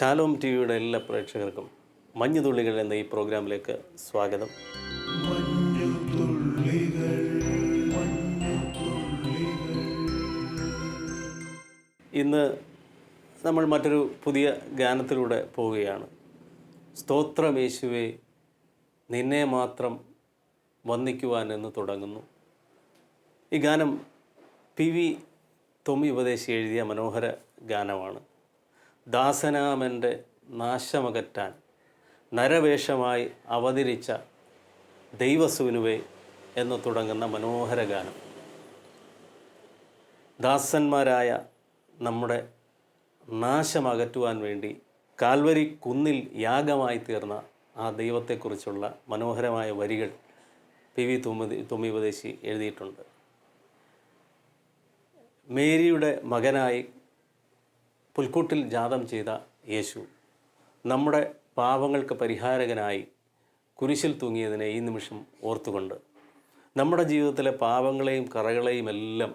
Shalom T വിയുടെ എല്ലാ പ്രേക്ഷകർക്കും മഞ്ഞുതുള്ളികൾ എന്ന ഈ പ്രോഗ്രാമിലേക്ക് സ്വാഗതം. ഇന്ന് നമ്മൾ മറ്റൊരു പുതിയ ഗാനത്തിലൂടെ പോവുകയാണ്. സ്തോത്രമേശുവെ നിന്നെ മാത്രം വന്ദിക്കുവാൻ എന്ന് തുടങ്ങുന്നു. ഈ ഗാനം പി വി തൊമ്മി ഉപദേശി എഴുതിയ മനോഹര ഗാനമാണ്. ദാസനാമന്റെ നാശമകറ്റാൻ നരവേഷമായി അവതരിച്ച ദൈവസൂനുവേ എന്ന് തുടങ്ങുന്ന മനോഹര ഗാനം. ദാസന്മാരായ നമ്മുടെ നാശമകറ്റുവാൻ വേണ്ടി കാൽവരി കുന്നിൽ യാഗമായി തീർന്ന ആ ദൈവത്തെക്കുറിച്ചുള്ള മനോഹരമായ വരികൾ പി വി തുമ്മി തുമ്മി ഉപദേശി എഴുതിയിട്ടുണ്ട്. മേരിയുടെ മകനായി പുൽക്കൂട്ടിൽ ജാതം ചെയ്ത യേശു നമ്മുടെ പാപങ്ങൾക്ക് പരിഹാരകനായി കുരിശിൽ തൂങ്ങിയതിനെ ഈ നിമിഷം ഓർത്തുകൊണ്ട് നമ്മുടെ ജീവിതത്തിലെ പാപങ്ങളെയും കറകളെയും എല്ലാം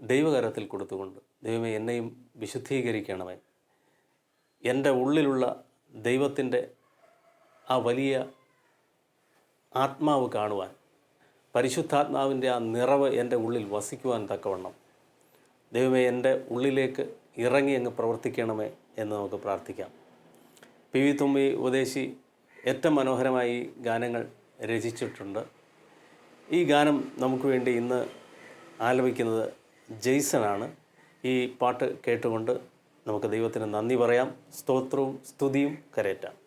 ദൈവകരത്തിൽ കൊടുത്തുകൊണ്ട് ദൈവമേ എന്നെയും വിശുദ്ധീകരിക്കണമേ. എന്റെ ഉള്ളിലുള്ള ദൈവത്തിന്റെ ആ വലിയ ആത്മാവ് കാണുവാൻ പരിശുദ്ധാത്മാവിന്റെ ആ നിറവ് എന്റെ ഉള്ളിൽ വസിക്കുവാൻ തക്കവണ്ണം ദൈവമേ എന്റെ ഉള്ളിലേക്ക് ഇറങ്ങി അങ്ങ് പ്രവർത്തിക്കണമേ എന്ന് നമുക്ക് പ്രാർത്ഥിക്കാം. പി വി തുമ്പി ഉപദേശി ഏറ്റവും മനോഹരമായി ഗാനങ്ങൾ രചിച്ചിട്ടുണ്ട്. ഈ ഗാനം നമുക്ക് വേണ്ടി ഇന്ന് ആലപിക്കുന്നത് ജെയ്സണാണ്. ഈ പാട്ട് കേട്ടുകൊണ്ട് നമുക്ക് ദൈവത്തിന് നന്ദി പറയാം. സ്തോത്രവും സ്തുതിയും കരയറ്റാം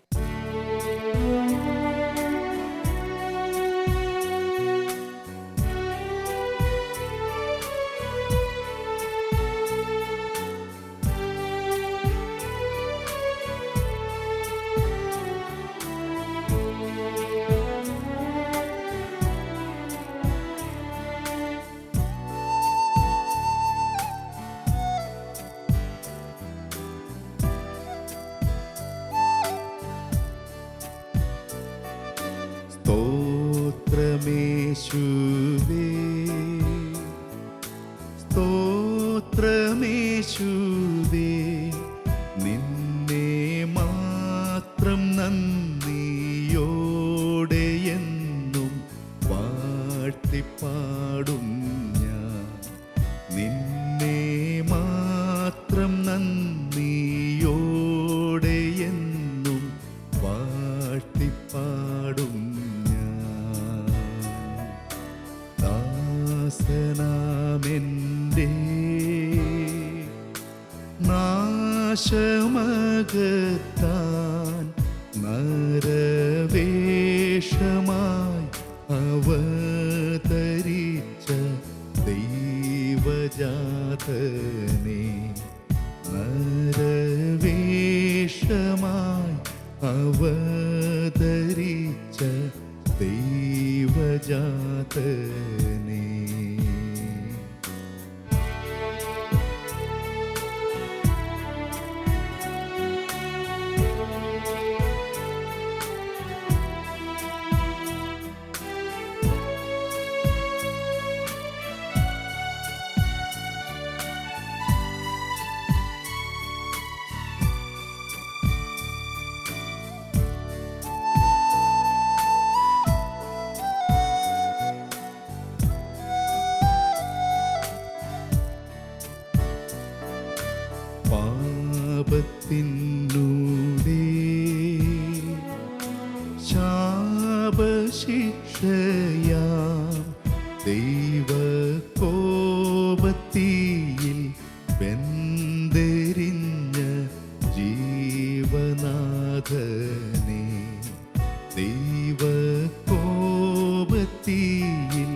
ദൈവകോപത്തിയിൽ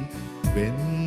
വെന്തെരിഞ്ഞ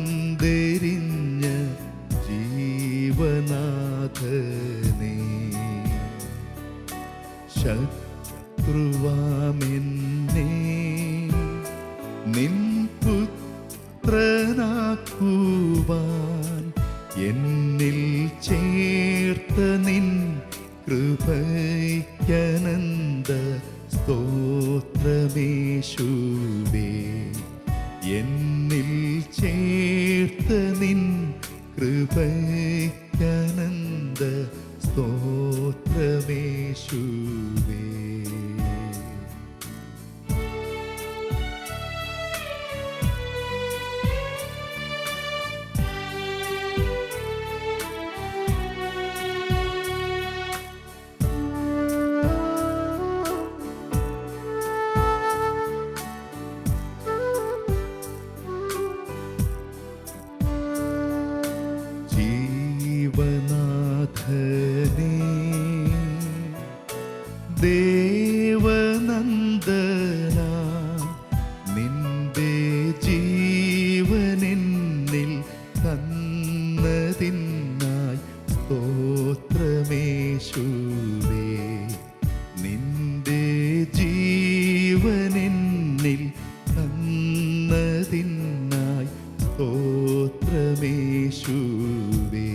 സ്തോത്രമേശുവേ.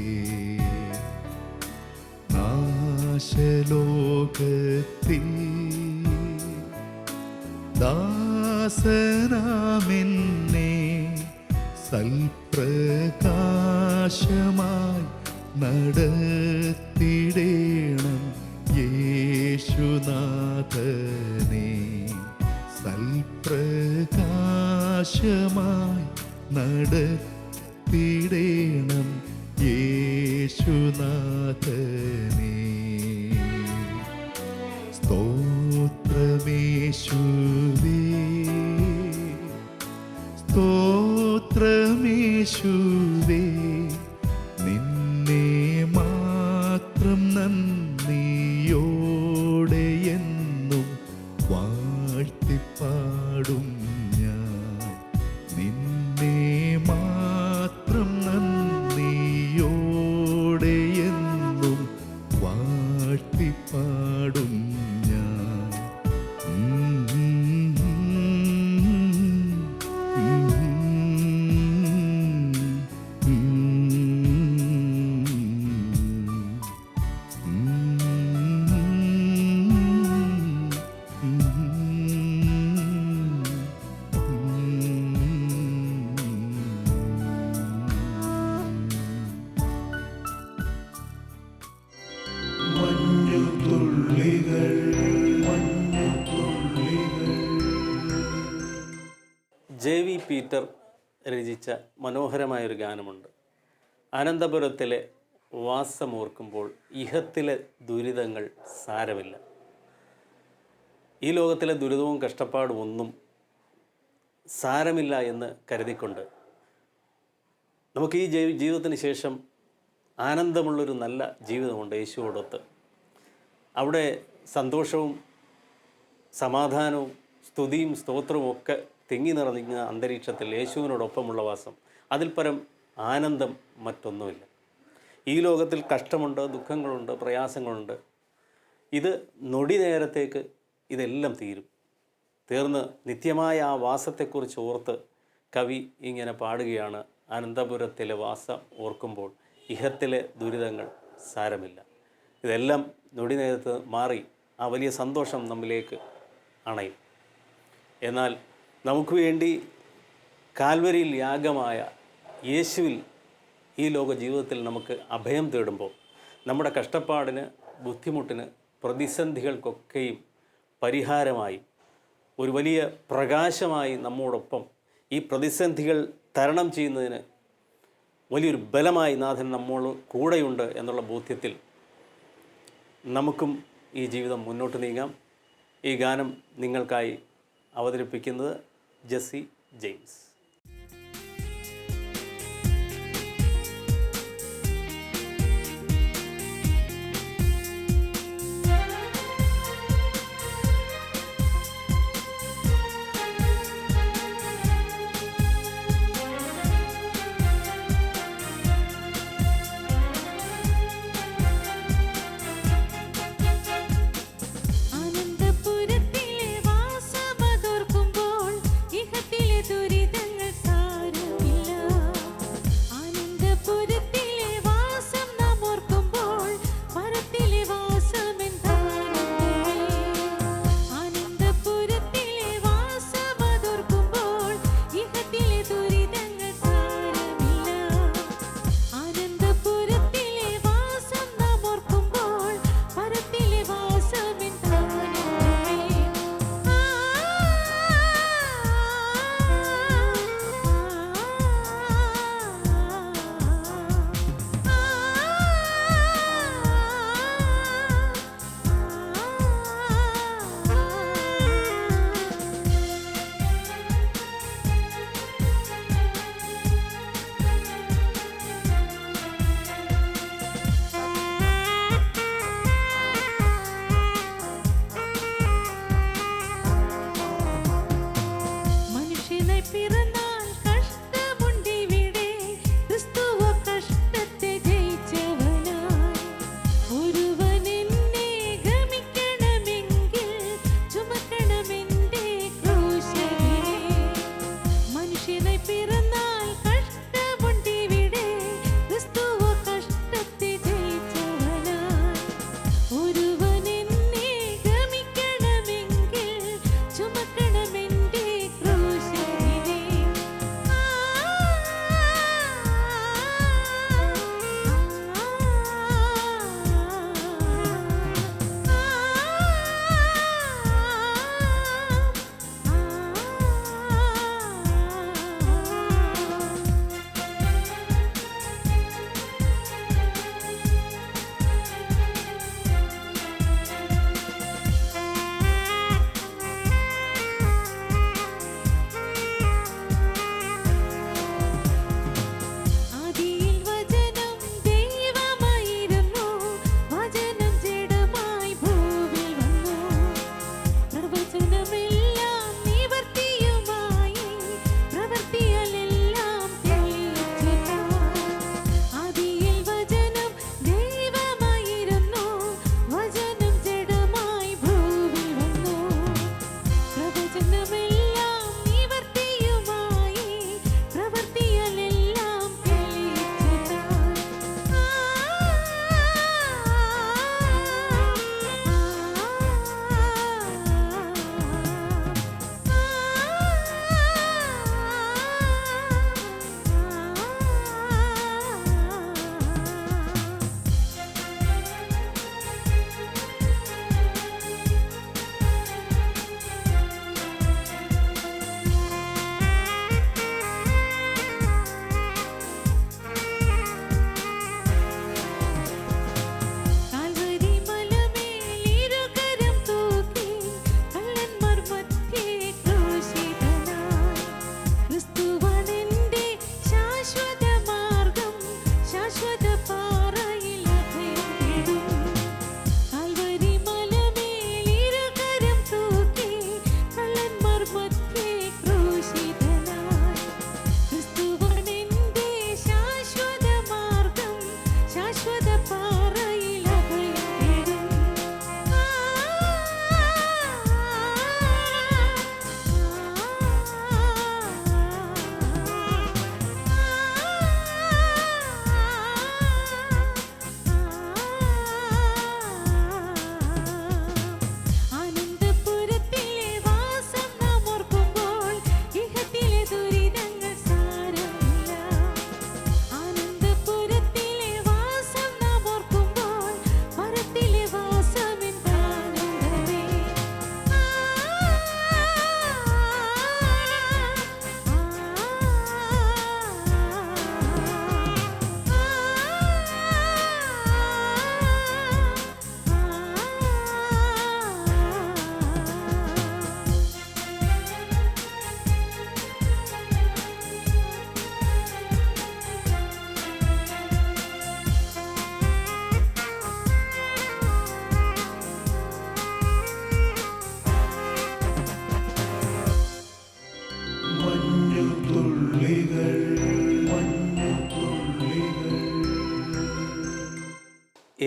നാശലോകത്തിൽ ദാസനാമെന്നെ സൽപ്രകാശമായി നടത്തിടേണം യേശുനാഥനെ. സൽപ്രകാശമായി നടത്തിടേണം യേശുനാഥനെ. സ്തോത്രമേശുവേ. സ്തോത്രമേശുവേ. പീറ്റർ രചിച്ച മനോഹരമായൊരു ഗാനമുണ്ട്. അനന്തപുരത്തിലെ വാസമോർക്കുമ്പോൾ ഇഹത്തിലെ ദുരിതങ്ങൾ സാരമില്ല. ഈ ലോകത്തിലെ ദുരിതവും കഷ്ടപ്പാടും ഒന്നും സാരമില്ല എന്ന് കരുതിക്കൊണ്ട് നമുക്ക് ഈ ജീ- ജീവിതത്തിന് ശേഷം ആനന്ദമുള്ളൊരു നല്ല ജീവിതമുണ്ട് യേശുവോടൊത്ത്. അവിടെ സന്തോഷവും സമാധാനവും സ്തുതിയും സ്തോത്രവും ഒക്കെ തിങ്ങി നിറഞ്ഞ അന്തരീക്ഷത്തിൽ യേശുവിനോടൊപ്പമുള്ള വാസം. അതിൽ പരം ആനന്ദം മറ്റൊന്നുമില്ല. ഈ ലോകത്തിൽ കഷ്ടമുണ്ട് ദുഃഖങ്ങളുണ്ട് പ്രയാസങ്ങളുണ്ട്. ഇത് നൊടി നേരത്തേക്ക് ഇതെല്ലാം തീരും. തീർന്ന് നിത്യമായ ആ വാസത്തെക്കുറിച്ച് ഓർത്ത് കവി ഇങ്ങനെ പാടുകയാണ്. അനന്തപുരത്തിലെ വാസം ഓർക്കുമ്പോൾ ഇഹത്തിലെ ദുരിതങ്ങൾ സാരമില്ല. ഇതെല്ലാം നൊടി നേരത്ത് മാറി ആ വലിയ സന്തോഷം നമ്മിലേക്ക് അണയും. എന്നാൽ നമുക്ക് വേണ്ടി കാൽവരിയിൽ യാഗമായ യേശുവിൽ ഈ ലോക ജീവിതത്തിൽ നമുക്ക് അഭയം തേടുമ്പോൾ നമ്മുടെ കഷ്ടപ്പാടിന് ബുദ്ധിമുട്ടിന് പ്രതിസന്ധികൾക്കൊക്കെയും പരിഹാരമായി ഒരു വലിയ പ്രകാശമായി നമ്മോടൊപ്പം ഈ പ്രതിസന്ധികൾ തരണം ചെയ്യുന്നതിന് വലിയൊരു ബലമായി നാഥൻ നമ്മൾ കൂടെയുണ്ട് എന്നുള്ള ബോധ്യത്തിൽ നമുക്കും ഈ ജീവിതം മുന്നോട്ട് നീങ്ങാം. ഈ ഗാനം നിങ്ങൾക്കായി അവതരിപ്പിക്കുന്നത് ജെസ്സി ജെയിംസ്.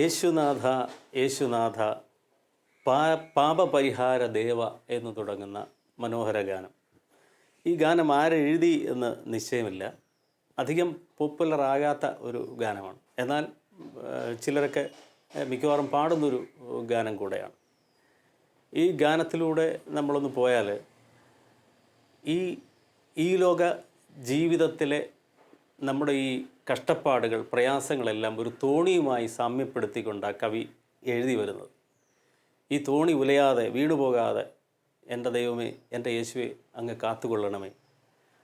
യേശുനാഥ യേശുനാഥ പാ പാപപരിഹാര ദേവ എന്ന് തുടങ്ങുന്ന മനോഹര ഗാനം. ഈ ഗാനം ആരെഴുതി എന്ന് നിശ്ചയമില്ല. അധികം പോപ്പുലർ ആകാത്ത ഒരു ഗാനമാണ്. എന്നാൽ ചിലരൊക്കെ മിക്കവാറും പാടുന്നൊരു ഗാനം കൂടെയാണ്. ഈ ഗാനത്തിലൂടെ നമ്മളൊന്ന് പോയാൽ ഈ ഈ ലോക ജീവിതത്തിലെ നമ്മുടെ ഈ കഷ്ടപ്പാടുകൾ പ്രയാസങ്ങളെല്ലാം ഒരു തോണിയുമായി സാമ്യപ്പെടുത്തിക്കൊണ്ട് ആ കവി എഴുതി വരുന്നത്. ഈ തോണി ഉലയാതെ വീണു പോകാതെ എന്റെ ദൈവമേ എന്റെ യേശുവെ അങ്ങ് കാത്തുകൊള്ളണമേ.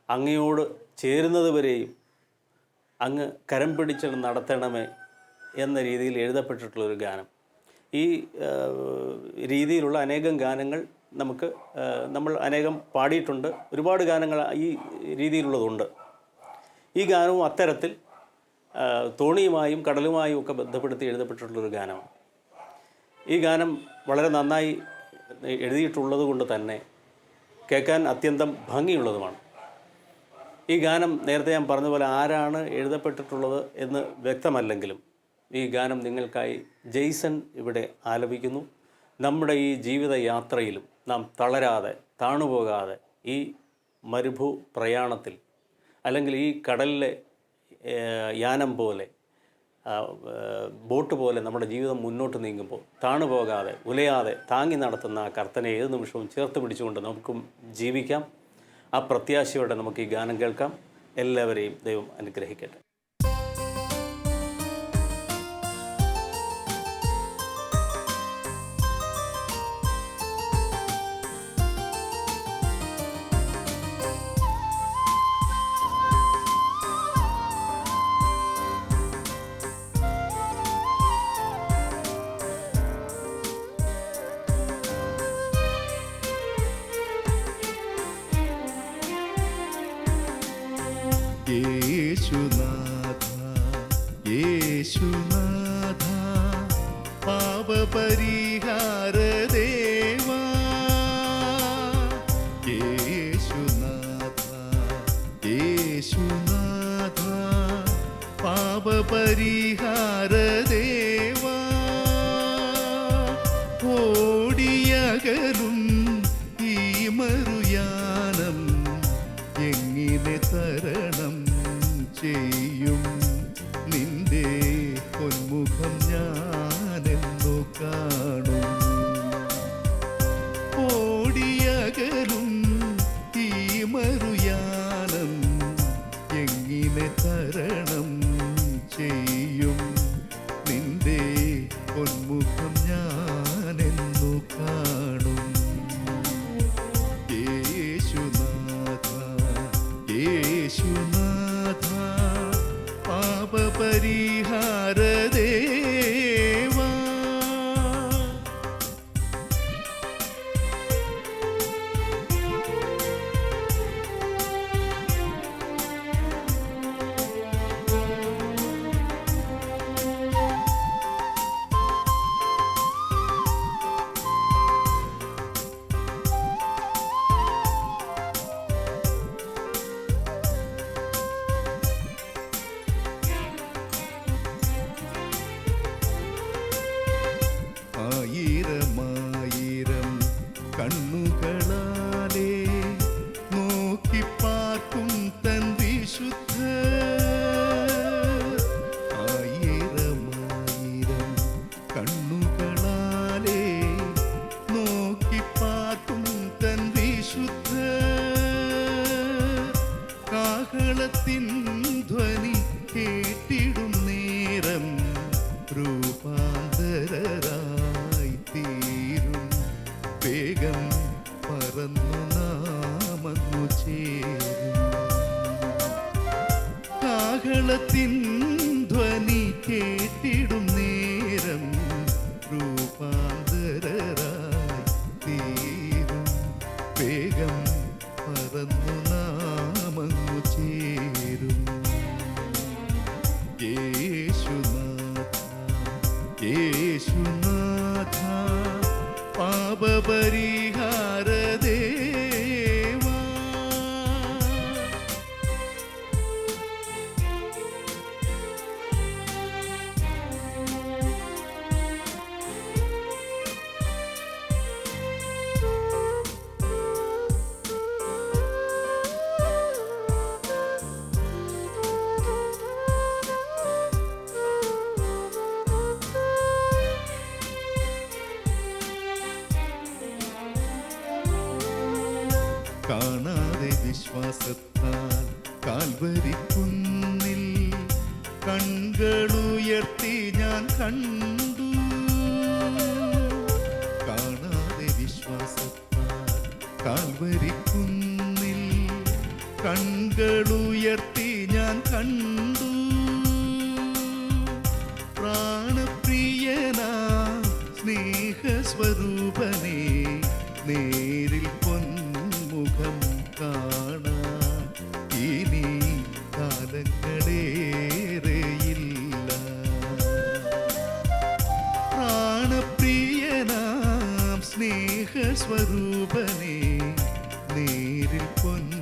അങ്ങയോട് ചേരുന്നത് വരെയും അങ്ങ് കരം പിടിച്ച് നടത്തണമേ എന്ന രീതിയിൽ എഴുതപ്പെട്ടിട്ടുള്ളൊരു ഗാനം. ഈ രീതിയിലുള്ള അനേകം ഗാനങ്ങൾ നമുക്ക് നമ്മൾ അനേകം പാടിയിട്ടുണ്ട്. ഒരുപാട് ഗാനങ്ങൾ ഈ രീതിയിലുള്ളതുണ്ട്. ഈ ഗാനവും അത്തരത്തിൽ തോണിയുമായും കടലുമായും ഒക്കെ ബന്ധപ്പെടുത്തി എഴുതപ്പെട്ടിട്ടുള്ളൊരു ഗാനമാണ്. ഈ ഗാനം വളരെ നന്നായി എഴുതിയിട്ടുള്ളത് കൊണ്ട് തന്നെ കേൾക്കാൻ അത്യന്തം ഭംഗിയുള്ളതുമാണ്. ഈ ഗാനം നേരത്തെ ഞാൻ പറഞ്ഞ പോലെ ആരാണ് എഴുതപ്പെട്ടിട്ടുള്ളത് എന്ന് വ്യക്തമല്ലെങ്കിലും ഈ ഗാനം നിങ്ങൾക്കായി ജെയ്സൺ ഇവിടെ ആലപിക്കുന്നു. നമ്മുടെ ഈ ജീവിതയാത്രയിലും നാം തളരാതെ താണുപോകാതെ ഈ മരുഭൂ പ്രയാണത്തിൽ അല്ലെങ്കിൽ ഈ കടലിലെ യാനം പോലെ ബോട്ട് പോലെ നമ്മുടെ ജീവിതം മുന്നോട്ട് നീങ്ങുമ്പോൾ താണുപോകാതെ ഉലയാതെ താങ്ങി നടത്തുന്ന ആ കർത്തനെ ഏത് നിമിഷവും ചേർത്ത് പിടിച്ചുകൊണ്ട് നമുക്കും ജീവിക്കാം. ആ പ്രത്യാശയോടെ നമുക്ക് ഈ ഗാനം കേൾക്കാം. എല്ലാവരെയും ദൈവം അനുഗ്രഹിക്കട്ടെ. യേശുനാഥ യേശുനാഥ. എങ്ങനെ കാഹളത്തിൻ ധ്വനി കേട്ടിടും. സ്നേഹസ്വരൂപനെ നേരിൽ പൊന്മുഖം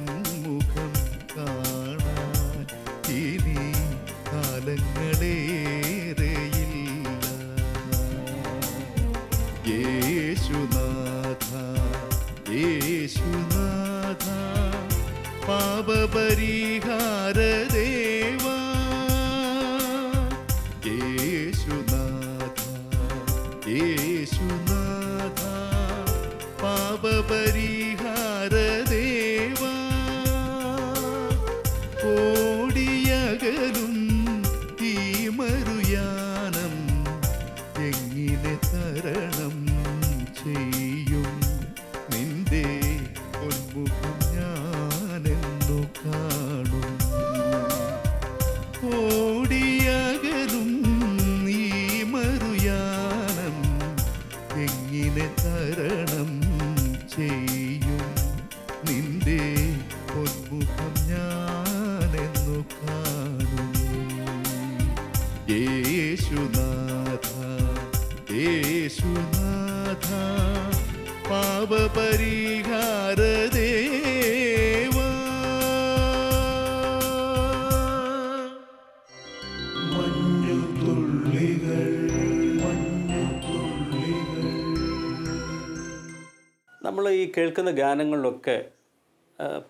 ഈ കേൾക്കുന്ന ഗാനങ്ങളിലൊക്കെ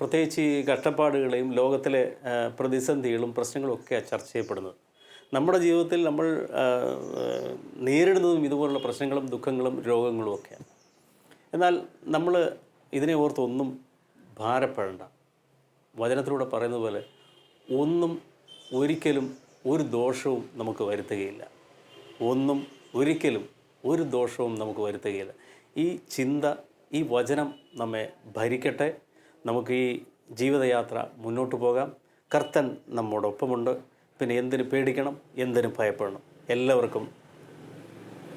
പ്രത്യേകിച്ച് ഈ കഷ്ടപ്പാടുകളെയും ലോകത്തിലെ പ്രതിസന്ധികളും പ്രശ്നങ്ങളും ഒക്കെ ചർച്ച ചെയ്യപ്പെടുന്നത്. നമ്മുടെ ജീവിതത്തിൽ നമ്മൾ നേരിടുന്നതും ഇതുപോലുള്ള പ്രശ്നങ്ങളും ദുഃഖങ്ങളും രോഗങ്ങളും ഒക്കെയാണ്. എന്നാൽ നമ്മൾ ഇതിനെ ഓർത്ത് ഒന്നും ഭാരപ്പെടേണ്ട. വചനത്തിലൂടെ പറയുന്നത് പോലെ ഒന്നും ഒരിക്കലും ഒരു ദോഷവും നമുക്ക് വരുത്തുകയില്ല. ഒന്നും ഒരിക്കലും ഒരു ദോഷവും നമുക്ക് വരുത്തുകയില്ല. ഈ ചിന്ത ഈ വചനം നമ്മെ ഭരിക്കട്ടെ. നമുക്ക് ഈ ജീവിതയാത്ര മുന്നോട്ട് പോകാം. കർത്തൻ നമ്മോടൊപ്പമുണ്ട്. പിന്നെ എന്തിനു പേടിക്കണം? എന്തിനു ഭയപ്പെടണം? എല്ലാവർക്കും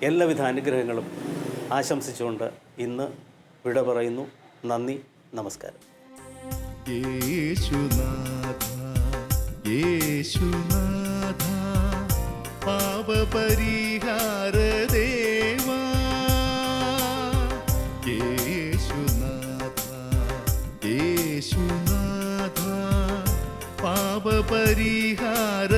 എല്ലാവിധ അനുഗ്രഹങ്ങളും ആശംസിച്ചുകൊണ്ട് ഇന്ന് വിട പറയുന്നു നന്ദി. നമസ്കാരം. യേശുനാഥ യേശുനാഥ പാപപരിഹാര പാപപരിഹാര